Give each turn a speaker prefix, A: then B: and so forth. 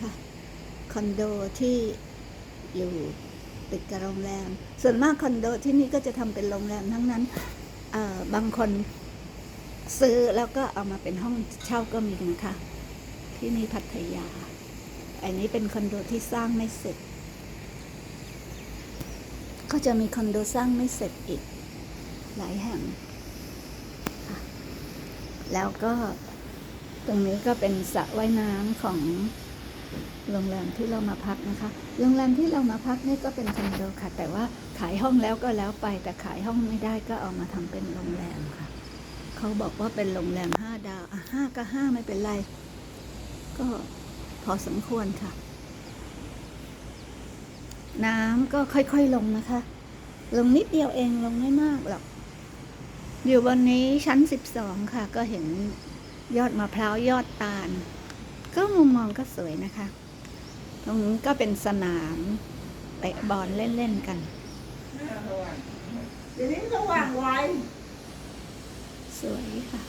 A: ค่ะคอนโดที่อยู่ติดกับโรงแรม ส่วนมากคอนโดที่นี่ก็จะทำเป็นโรงแรมทั้งนั้นบางคนซื้อแล้วก็เอามาเป็นห้องเช่าก็มีนะคะ ที่นี่พัทยา อันนี้เป็นคอนโดที่สร้างไม่เสร็จ ก็จะมีคอนโดสร้างไม่เสร็จอีก หลายแห่ง แล้วก็ตรงนี้ก็เป็นสระว่ายน้ำของ โรงแรมที่เรามาพักนะคะ โรงแรมที่เรามาพักนี่ก็เป็นคอนโดค่ะ แต่ว่าขายห้องแล้วก็แล้วไป แต่ขายห้องไม่ได้ก็เอามาทำเป็นโรงแรมค่ะ เขาบอกว่าเป็นโรงแรมห้าดาวอะห้าก็ห้าไม่เป็นไร ก็พอสมควรค่ะ น้ำก็ค่อยๆลงนะคะ ลงนิดเดียวเองลงไม่มากหรอก อยู่บนนี้ชั้นสิบสองค่ะ ก็เห็นยอดมะพร้าวยอดตาล ก็มุมมองก็สวยนะคะ ตรงนี้ก็เป็นสนามเตะบอลเล่นๆกัน
B: เดี๋ยวนี้สว่างไว
A: สวยค่ะ